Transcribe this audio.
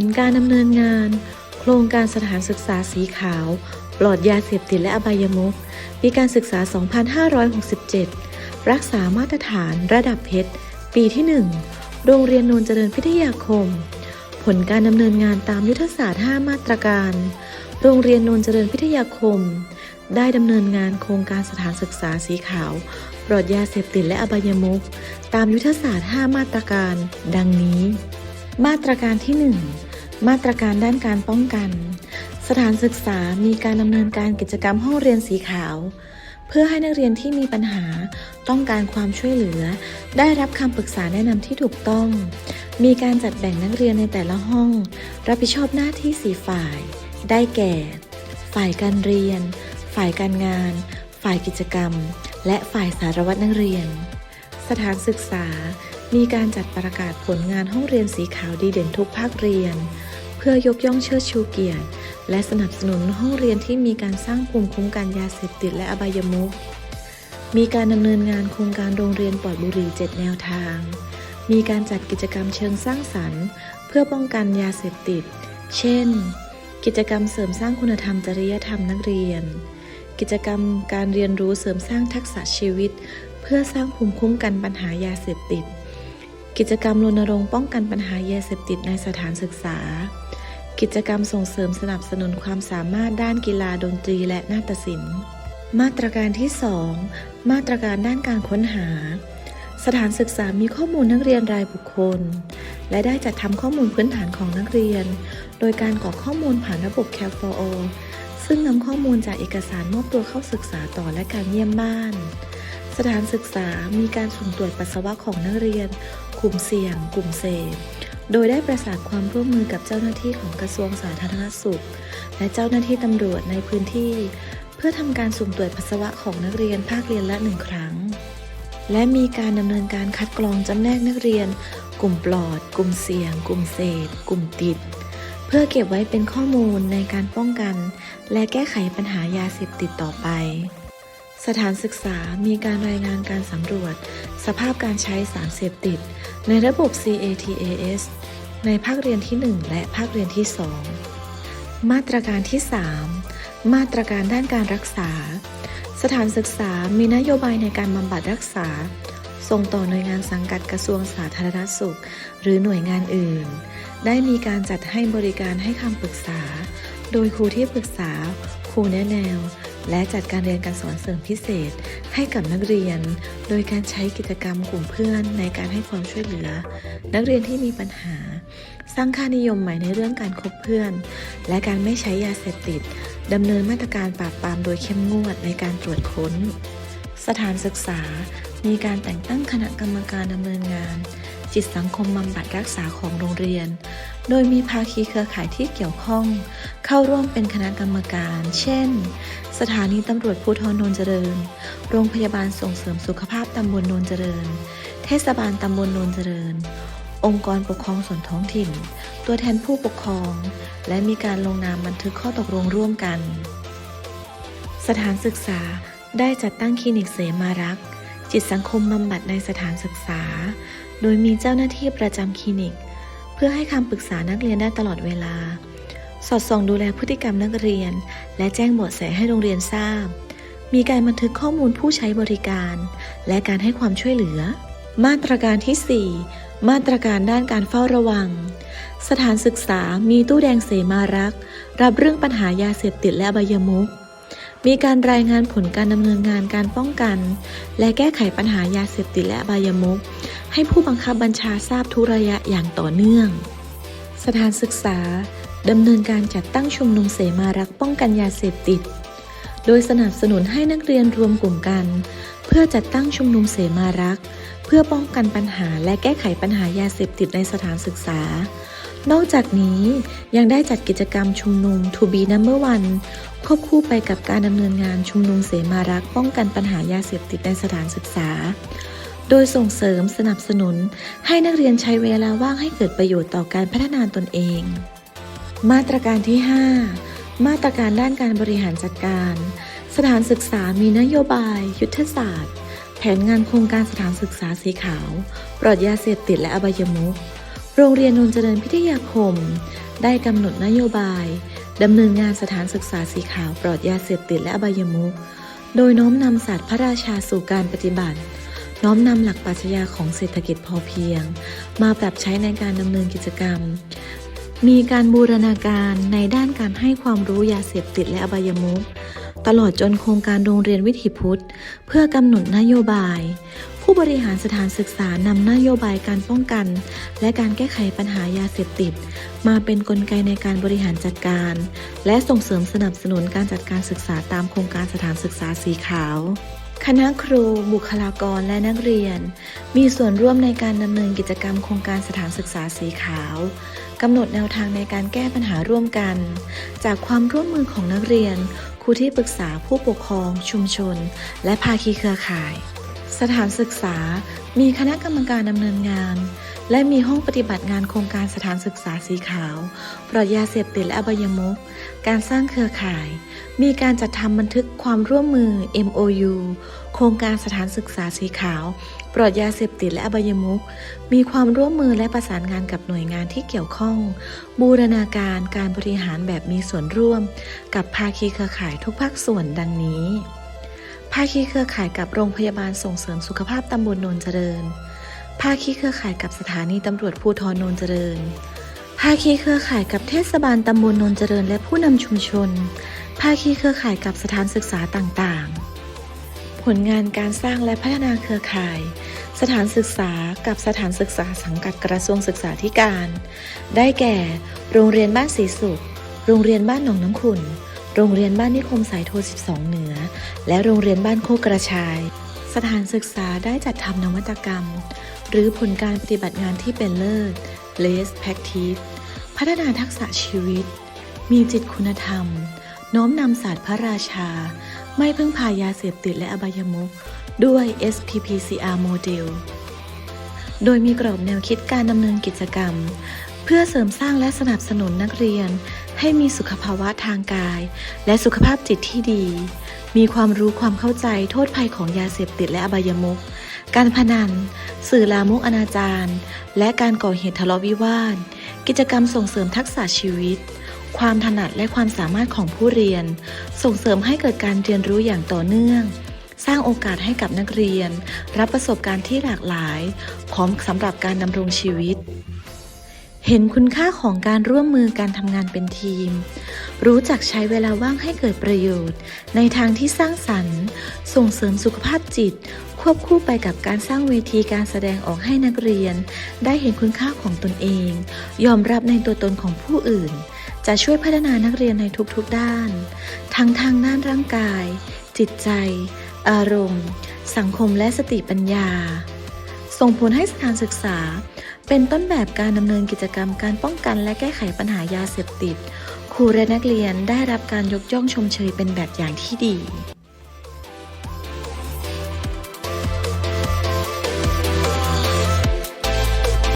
ลการดำเนินงาน โครงการสถานศึกษาสีขาว ปลอดยาเสพติดและอบายมุขปีการศึกษา 2567 รักษามาตรฐานระดับเพชร ปีที่ 1 โรงเรียนนนเจริญพิทยาคม ผลการดำเนินงานตามยุทธศาสตร์ 5 มาตรการ โรงเรียนนนเจริญพิทยาคม ได้ดำเนินงานโครงการสถานศึกษาสีขาว ปลอดยาเสพติดและอบายมุขตามยุทธศาสตร์ 5 มาตรการ ดังนี้ มาตรการที่ 1 มาตรการด้านการป้องกัน สถานศึกษามีการดำเนินการกิจกรรมห้องเรียนสีขาว เพื่อให้นักเรียนที่มีปัญหาต้องการความช่วยเหลือ ได้รับคำปรึกษาแนะนำที่ถูกต้อง มีการจัดแบ่งนักเรียนในแต่ละห้อง รับผิดชอบหน้าที่สีฝ่าย ได้แก่ ฝ่ายการเรียน ฝ่ายการงาน ฝ่ายกิจกรรม และฝ่ายสารวัตรนักเรียน สถานศึกษา มีการจัดประกาศผลงานห้องเรียนสีขาวดีเด่นทุกภาคเรียน เพื่อยกย่องเชิดชูเกียรติ และสนับสนุนห้องเรียนที่มีการสร้างภูมิคุ้มกันยาเสพติดและอบายมุขมีการดำเนินงานโครงการโรงเรียนปลอดบุหรี่ 7 แนวทาง มีการจัดกิจกรรมเชิงสร้างสรรค์ เพื่อป้องกันยาเสพติด เช่น กิจกรรมเสริมสร้างคุณธรรมจริยธรรมนักเรียน กิจกรรมการเรียนรู้เสริมสร้างทักษะชีวิต เพื่อสร้างภูมิคุ้มกันปัญหายาเสพติด กิจกรรมรณรงค์ป้องกันปัญหายาเสพติดในสถานศึกษา กิจกรรมส่งเสริมสนับสนุนความสามารถด้านกีฬาดนตรีและนาฏศิลป์ มาตรการที่ 2 มาตรการด้านการค้นหา สถานศึกษามีข้อมูลนักเรียนรายบุคคล และได้จัดทำข้อมูลพื้นฐานของนักเรียน โดยการกรอกข้อมูลผ่านระบบ c a l 4 o ซึ่งนำข้อมูลจากเอกสารมอบตัวเข้าศึกษาต่อและการเยี่ยมบ้าน สถานศึกษามีการสุ่มตรวจปัสสาวะของนักเรียน กลุ่มเสี่ยง กลุ่มเสพโดยได้ประสานความร่วมมือกับเจ้าหน้าที่ของกระทรวงสาธารณสุข และเจ้าหน้าที่ตำรวจในพื้นที่ เพื่อทำการสุ่มตรวจปัสสาวะของนักเรียนภาคเรียนละหนึ่งครั้ง และมีการดำเนินการคัดกรองจำแนกนักเรียน กลุ่มปลอด กลุ่มเสี่ยง กลุ่มเสพกลุ่มติด เพื่อเก็บไว้เป็นข้อมูลในการป้องกัน และแก้ไขปัญหายาเสพติดต่อไป สถานศึกษามีการรายงานการสำรวจ สภาพการใช้สารเสพติด ในระบบ CATAS ในภาคเรียนที่ 1 และภาคเรียนที่ 2 มาตรการที่ 3 มาตรการด้านการรักษา สถานศึกษามีนโยบายในการบำบัดรักษา ส่งต่อหน่วยงานสังกัดกระทรวงสาธารณสุข หรือหน่วยงานอื่น ได้มีการจัดให้บริการให้คำปรึกษา โดยครูที่ปรึกษา ครูแนะแนว และจัดการเรียนการสอนเสริมพิเศษให้กับนักเรียน โดยการใช้กิจกรรมกลุ่มเพื่อนในการให้ความช่วยเหลือ นักเรียนที่มีปัญหา สร้างค่านิยมใหม่ในเรื่องการคบเพื่อน และการไม่ใช้ยาเสพติดดำเนินมาตรการปราบปรามโดยเข้มงวดในการตรวจค้น สถานศึกษา มีการแต่งตั้งคณะกรรมการดำเนินงาน จิตสังคมบำบัดรักษาของโรงเรียน โดยมีภาคีเครือข่ายที่เกี่ยวข้อง เข้าร่วมเป็นคณะกรรมการ เช่น สถานีตำรวจภูธรโนนเจริญ โรงพยาบาลส่งเสริมสุขภาพตำบลโนนเจริญ เทศบาลตำบลโนนเจริญ องค์กรปกครองส่วนท้องถิ่น ตัวแทนผู้ปกครอง และมีการลงนามบันทึกข้อตกลงร่วมกัน สถานศึกษาได้จัดตั้งคลินิกเสมารักจิตสังคมบำบัดในสถานศึกษา โดยมีเจ้าหน้าที่ประจำคลินิก พื่อให้คำปรึกษานักเรียนได้ตลอดเวลา สอดส่องดูแลพฤติกรรมนักเรียน และแจ้งเบาะแสให้โรงเรียนทราบ มีการบันทึกข้อมูลผู้ใช้บริการ และการให้ความช่วยเหลือ มาตรการที่ 4 มาตรการด้านการเฝ้าระวัง สถานศึกษามีตู้แดงเสมารัก รับเรื่องปัญหายาเสพติดและอบายมุข มีการรายงานผลการดำเนินงานการป้องกัน และแก้ไขปัญหายาเสพติดและอบายมุขให้ผู้บังคับบัญชาทราบทุกระยะอย่างต่อเนื่อง สถานศึกษาดำเนินการจัดตั้งชุมนุมเสมารักป้องกันยาเสพติด โดยสนับสนุนให้นักเรียนรวมกลุ่มกัน เพื่อจัดตั้งชุมนุมเสมารัก เพื่อป้องกันปัญหาและแก้ไขปัญหายาเสพติดในสถานศึกษา นอกจากนี้ยังได้จัดกิจกรรมชุมนุม To be number one ควบคู่ไปกับการดำเนินงานชุมนุมเสมารักป้องกันปัญหายาเสพติดในสถานศึกษา โดยส่งเสริมสนับสนุน ให้นักเรียนใช้เวลาว่างให้เกิดประโยชน์ต่อการพัฒนาตนเอง มาตรการที่ 5 มาตรการด้านการบริหารจัดการ สถานศึกษามีนโยบาย ยุทธศาสตร์ แผนงานโครงการสถานศึกษาสีขาว ปลอดยาเสพติดและอบายมุข โรงเรียนนนเจริญพิทยาคม ได้กำหนดนโยบายดำเนินงานสถานศึกษาสีขาวปลอดยาเสพติดและอบายมุขโดยน้อมนำศาสตร์พระราชาสู่การปฏิบัติ น้อมนำหลักปรัชญาของเศรษฐกิจพอเพียง มาปรับใช้ในการดำเนินกิจกรรม มีการบูรณาการในด้านการให้ความรู้ยาเสพติดและอบายมุข ตลอดจนโครงการโรงเรียนวิถีพุทธ เพื่อกำหนดนโยบาย ผู้บริหารสถานศึกษานำนโยบายการป้องกัน และการแก้ไขปัญหายาเสพติด มาเป็นนกลไกในการบริหารจัดการ และส่งเสริมสนับสนุนการจัดการศึกษาตามโครงการสถานศึกษาสีขาวคณะครู บุคลากรและนักเรียน มีส่วนร่วมในการดำเนินกิจกรรมโครงการสถานศึกษาสีขาวกำหนดแนวทางในการแก้ปัญหาร่วมกัน จากความร่วมมือของนักเรียน ครูที่ปรึกษาผู้ปกครอง ชุมชน และภาคีเครือข่าย สถานศึกษา มีคณะกรรมการดำเนินงาน และมีห้องปฏิบัติงานโครงการสถานศึกษาสีขาว ปลอดยาเสพติดและอบายมุขการสร้างเครือข่าย มีการจัดทำบันทึกความร่วมมือ MOU โครงการสถานศึกษาสีขาว ปลอดยาเสพติดและอบายมุขมีความร่วมมือและประสานงานกับหน่วยงานที่เกี่ยวข้อง บูรณาการการบริหารแบบมีส่วนร่วม กับภาคีเครือข่ายทุกภาคส่วนดังนี้ภาคีเครือข่ายกับโรงพยาบาลส่งเสริมสุขภาพตำบลโนนเจริญ ภาคีเครือข่ายกับสถานีตำรวจภูธรโนนเจริญ ภาคีเครือข่ายกับเทศบาลตำบลโนนเจริญ และผู้นำชุมชน ภาคีเครือข่ายกับสถานศึกษาต่างๆ ผลงานการสร้างและพัฒนาเครือข่าย สถานศึกษากับสถานศึกษาสังกัดกระทรวงศึกษาธิการ ได้แก่ โรงเรียนบ้านศรีสุข โรงเรียนบ้านหนองน้ำขุนโรงเรียนบ้านนิคมสายโท12 เหนือ และโรงเรียนบ้านโคกกระชาย สถานศึกษาได้จัดทำนวัตกรรม หรือผลการปฏิบัติงานที่เป็นเลิศ Less Practice พัฒนาทักษะชีวิต มีจิตคุณธรรม น้อมนำศาสตร์พระราชา ไม่พึ่งพายาเสพติดและอบายมุข ด้วย SPPCR Model โดยมีกรอบแนวคิดการดำเนินกิจกรรม เพื่อเสริมสร้างและสนับสนุนนักเรียน ให้มีสุขภาวะทางกาย และสุขภาพจิตที่ดี มีความรู้ความเข้าใจโทษภัยของยาเสพติดและอบายมุขการพนัน สื่อลามกอนาจารและการก่อเหตุทะเลาะวิวาท กิจกรรมส่งเสริมทักษะชีวิต ความถนัดและความสามารถของผู้เรียน ส่งเสริมให้เกิดการเรียนรู้อย่างต่อเนื่อง สร้างโอกาสให้กับนักเรียน รับประสบการณ์ที่หลากหลาย พร้อมสำหรับการดำรงชีวิต เห็นคุณค่าของการร่วมมือการทำงานเป็นทีม รู้จักใช้เวลาว่างให้เกิดประโยชน์ ในทางที่สร้างสรรค์ ส่งเสริมสุขภาพจิต ควบคู่ไปกับการสร้างเวทีการแสดงออกให้นักเรียน ได้เห็นคุณค่าของตนเอง ยอมรับในตัวตนของผู้อื่นจะช่วยพัฒนานักเรียนในทุกๆด้าน ทั้งทางด้านร่างกาย จิตใจ อารมณ์ สังคมและสติปัญญา ส่งผลให้สถานศึกษา เป็นต้นแบบการดำเนินกิจกรรมการป้องกันและแก้ไขปัญหายาเสพติด ครูและนักเรียนได้รับการยกย่องชมเชยเป็นแบบอย่างที่ดี